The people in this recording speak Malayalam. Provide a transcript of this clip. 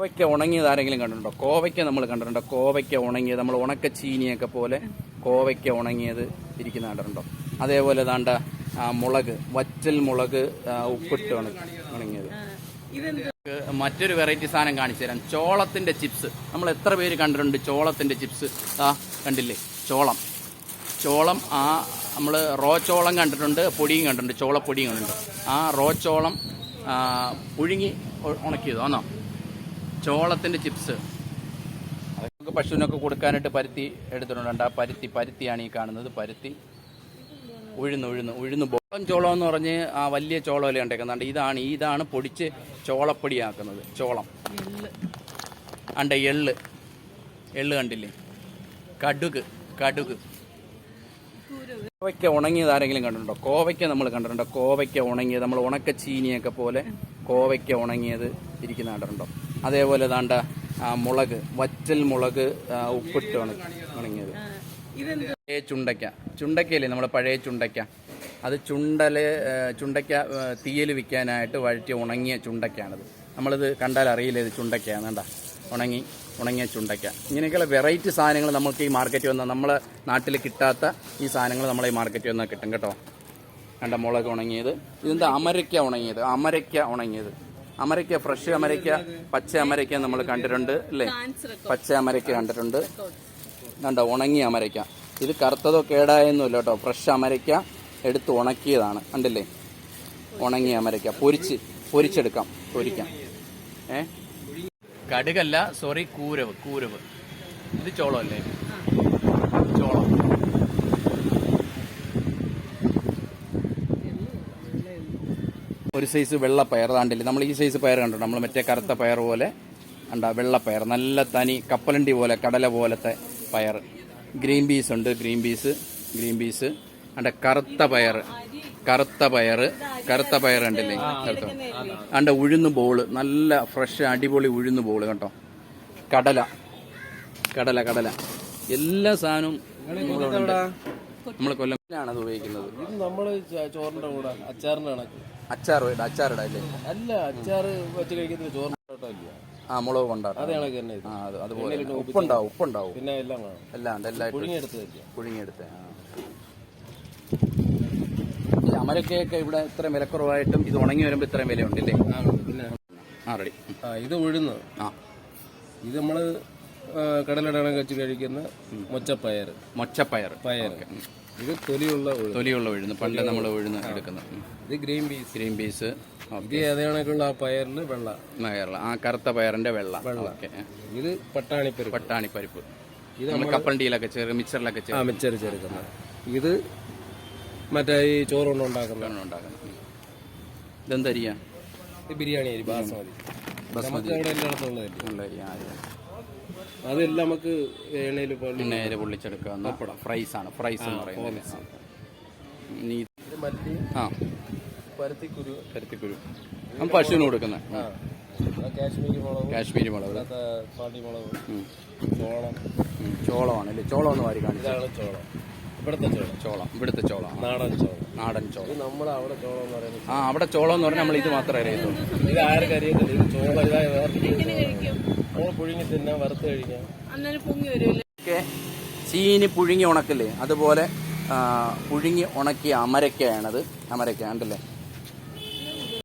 കോവയ്ക്ക ഉണങ്ങിയത് ആരെങ്കിലും കണ്ടിട്ടുണ്ടോ? കോവയ്ക്ക നമ്മൾ കണ്ടിട്ടുണ്ടോ? കോവയ്ക്ക ഉണങ്ങിയത് നമ്മൾ ഉണക്ക ചീനിയൊക്കെ പോലെ കോവയ്ക്ക ഉണങ്ങിയത് ഇരിക്കുന്ന കണ്ടിട്ടുണ്ടോ? അതേപോലെ താണ്ട മുളക് വറ്റൽ മുളക് ഉപ്പിട്ട് ഉണങ്ങിയത്. മറ്റൊരു വെറൈറ്റി സാധനം കാണിച്ചു തരാം. ചോളത്തിന്റെ ചിപ്സ് നമ്മൾ എത്ര പേര് കണ്ടിട്ടുണ്ട് ചോളത്തിന്റെ ചിപ്സ് ആ കണ്ടില്ലേ? ചോളം. ചോളം ആ നമ്മൾ റോ ചോളം കണ്ടിട്ടുണ്ട് പൊടിയും കണ്ടിട്ടുണ്ട് ചോളപ്പൊടിയും കണ്ടിട്ടുണ്ട്. ആ റോ ചോളം പുഴുങ്ങി ഉണക്കിയതോ. ഉണക്കിയത് ആണോ ചോളത്തിന്റെ ചിപ്സ്. നമുക്ക് പശുവിനൊക്കെ കൊടുക്കാനായിട്ട് പരുത്തി എടുത്തിട്ടുണ്ട്? ആ പരുത്തി പരുത്തിയാണ് ഈ കാണുന്നത്. പരുത്തി ഉഴുന്ന് ഉഴുന്ന് ഉഴുന്ന് ബോളം ചോളം എന്ന് പറഞ്ഞ് ആ വലിയ ചോളമല്ലേ കണ്ടേക്കുന്നുണ്ട് ഇതാണ് ഇതാണ് പൊടിച്ച് ചോളപ്പൊടിയാക്കുന്നത് ചോളം. അണ്ട എള്ള്. എള്ള് കണ്ടില്ലേ? കടുക് കടുക്. കോവയ്ക്ക ഉണങ്ങിയത് ആരെങ്കിലും കണ്ടിട്ടുണ്ടോ? കോവയ്ക്ക നമ്മൾ കണ്ടിട്ടുണ്ടോ? കോവയ്ക്ക ഉണങ്ങിയത് നമ്മൾ ഉണക്ക ചീനിയൊക്കെ പോലെ കോവയ്ക്ക ഉണങ്ങിയത് ഇരിക്കുന്ന കണ്ടിട്ടുണ്ടോ? അതേപോലെ ദാണ്ട മുളക് വറ്റൽ മുളക് ഉപ്പിട്ട് ഉണങ്ങിയത്. ചുണ്ടയ്ക്ക. ചുണ്ടയ്ക്കയില്ലേ നമ്മുടെ പഴയ ചുണ്ടയ്ക്ക? അത് ചുണ്ടൽ ചുണ്ടയ്ക്ക തീയൽ വിൽക്കാനായിട്ട് വഴറ്റി ഉണങ്ങിയ ചുണ്ടയ്ക്കാണത്. നമ്മളിത് കണ്ടാൽ അറിയില്ല ഇത് ചുണ്ടയ്ക്കയാണ് കണ്ട? ഉണങ്ങി ഉണങ്ങിയ ചുണ്ടയ്ക്ക. ഇങ്ങനെയൊക്കെയുള്ള വെറൈറ്റി സാധനങ്ങൾ നമുക്ക് ഈ മാർക്കറ്റിൽ വന്നാൽ നമ്മളെ നാട്ടിൽ കിട്ടാത്ത ഈ സാധനങ്ങൾ നമ്മളെ ഈ മാർക്കറ്റിൽ വന്നാൽ കിട്ടും കേട്ടോ. കണ്ട മുളക് ഉണങ്ങിയത്. ഇതിന്റെ അമരയ്ക്ക ഉണങ്ങിയത്. അമരയ്ക്ക ഉണങ്ങിയത്. അമരയ്ക്ക ഫ്രഷ് അമരയ്ക്ക പച്ച അമരയ്ക്ക നമ്മൾ കണ്ടിട്ടുണ്ട് അല്ലേ? പച്ച അമരയ്ക്ക കണ്ടിട്ടുണ്ട്. കണ്ടോ? ഉണങ്ങിയ അമരയ്ക്ക. ഇത് കറുത്തതോ കേടായൊന്നുമില്ല കേട്ടോ. ഫ്രഷ് അമരയ്ക്ക എടുത്ത് ഉണക്കിയതാണ്. കണ്ടില്ലേ? ഉണങ്ങിയ അമരയ്ക്ക. പൊരിച്ച് പൊരിച്ചെടുക്കാം. പൊരിക്കാം. ഏ? കടുകല്ല സോറി കൂരവ് കൂരവ്. ഇത് ചോളം അല്ലേ ചോളം. ഒരു സൈസ് വെള്ള പയർ താണ്ടില്ല നമ്മൾ ഈ സൈസ് പയർ കണ്ടു നമ്മൾ മറ്റേ കറുത്ത പയർ പോലെ ഉണ്ടാ വെള്ള പയർ നല്ല തനി കപ്പലണ്ടി പോലെ കടല പോലത്തെ പയർ. ഗ്രീൻ പീസ് ഉണ്ട് ഗ്രീൻ പീസ് ഗ്രീൻ പീസ്. അണ്ട കറുത്ത പയർ. കറുത്ത പയർ കറുത്ത പയർ കണ്ടില്ലേ? കറുത്ത അണ്ട ഉഴുന്ന് ബോൾ. നല്ല ഫ്രഷ് അടിപൊളി ഉഴുന്ന് ബോൾ കേട്ടോ കടല. കടല കടല. എല്ലാ സാധനവും നമ്മൾ കൊല്ലമാണ് അത് ഉപയോഗിക്കുന്നത്. ഇത് നമ്മൾ ചോറിന്റെ കൂടെ അച്ചാറിന്റെ കണക്ക്. അച്ചാർ ഇടാം അച്ചാറിടാം അല്ലേ? അല്ല അച്ചാറ് വെച്ച് കഴിക്കുന്ന ചോറിന്റെ ആ മുളക് കൊണ്ടാണ് അത് കണക്ക് തന്നെ ആ അതുപോലെ. ഉപ്പുണ്ടാവും ഉപ്പുണ്ടാവും. പിന്നെ എല്ലാം എല്ലാം ഉണ്ട് എല്ലാം ഇട്ട് പുഴുങ്ങിയെടുത്ത് പുഴുങ്ങിയെടുത്ത് ആ. അമരക്കയൊക്കെ ഇവിടെ ഇത്ര വിലക്കുറവായിട്ടും ഇത് ഉണങ്ങി വരുമ്പോൾ ഇത്രയും വിലയുണ്ടല്ലേ? ഉണ്ട് ആ റെഡി ആ ഇത് ഉഴുന്ന്. ആ. ഇത് കടലയുടെ കണക്ക് വെച്ച് കഴിക്കുന്ന മൊച്ചപ്പയർ. മൊച്ചപ്പയർ. പയർ ഇത് തൊലിയുള്ള തൊലിയുള്ള ഉഴുന്ന്. പണ്ട് നമ്മൾ ഉഴുന്ന്. എടുക്കുന്നത്. ഇത് ഗ്രീൻ പീസ്. Green piece. ഇത് ആ പയറിന് വെള്ള. പയറുള്ള ആ കറുത്ത പയറിന്റെ വെള്ള. ഇത് പട്ടാണിപ്പരിപ്പ്. പട്ടാണിപ്പരിപ്പ്. ഇത് നമ്മൾ കപ്പണ്ടിയിലൊക്കെ ചേർ മിക്സറിലൊക്കെ ചേർത്ത് മിച്ചർ ചേർക്കുന്നത്. ഇത് മറ്റേ ഈ ചോറ് കൊണ്ട് ഉണ്ടാക്കുന്ന ഉണ്ടാക്കുന്നത് ഉം. ഇതെന്തരിയാ? ഇത് ബിരിയാണി അരി ബാസ്മതി. നമുക്ക് അവിടെ എല്ലായിടത്തും ഉള്ളതല്ലേ നല്ല അരി ആ അരി. അതെല്ലാം നമുക്ക് എണ്ണയിൽ നേരെ പൊള്ളിച്ചെടുക്കാവുന്ന ഫ്രൈസ് ആണ്. ഫ്രൈസ് എന്ന് പറയുന്നത്. നീ ഇത് മല്ലി ആ. പരുത്തിക്കുരു. പരുത്തിക്കുരു. നമ്മൾ പശുവിന് കൊടുക്കുന്നത്. കാശ്മീരി മുളക്. കാശ്മീരി മുളക്. പാണ്ടി. ചോളം. ചോളമാണ് അല്ലേ? ചോളം ഒന്ന് വാരി കാണിച്ചു. ചോളം. ഇവിടുത്തെ ചോളം. ചോളം. ഇവിടുത്തെ ചോളം. നാടൻ ചോളം. നാടൻ ചോളം. നമ്മുടെ അവിടെ ചോളം എന്ന് പറയുന്നത് ആ അവിടെ ചോളം എന്ന് പറഞ്ഞാൽ നമ്മൾ ഇത് മാത്രമേ അറിയത്തുള്ളൂ. ഇത് ആർക്കും അറിയത്തില്ല. ഇത് ചോളം ഇതായി വേറെ നമ്മൾ പുഴുങ്ങി തിന്നാൻ വറുത്ത് കഴിക്കാം. ഒക്കെ ചീനി പുഴുങ്ങി ഉണക്കില്ലേ അതുപോലെ പുഴുങ്ങി ഉണക്കിയ അമരക്കയാണത്. അമരക്ക ഉണ്ടല്ലേ